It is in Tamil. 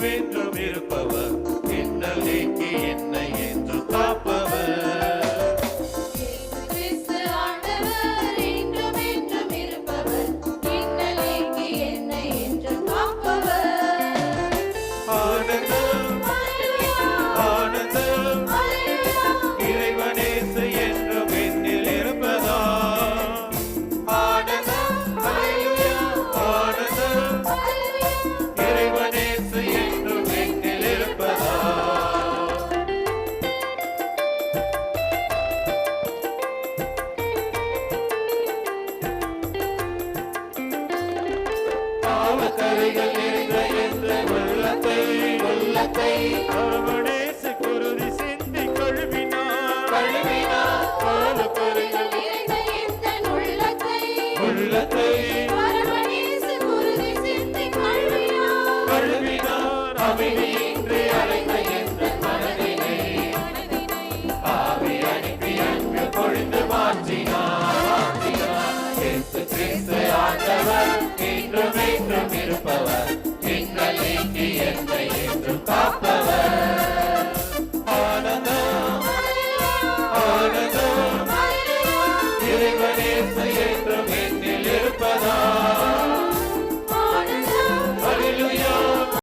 loving கரைகள் நிறைந்த என்ற உள்ளத்தை உள்ளத்தை அவனேசு குருதி சிந்தி கழுவினார். கழுவினார். பல கரைகள் நிறைந்த எந்த உள்ளத்தை உள்ளத்தை கழுவினார். அமைதியை என்றும்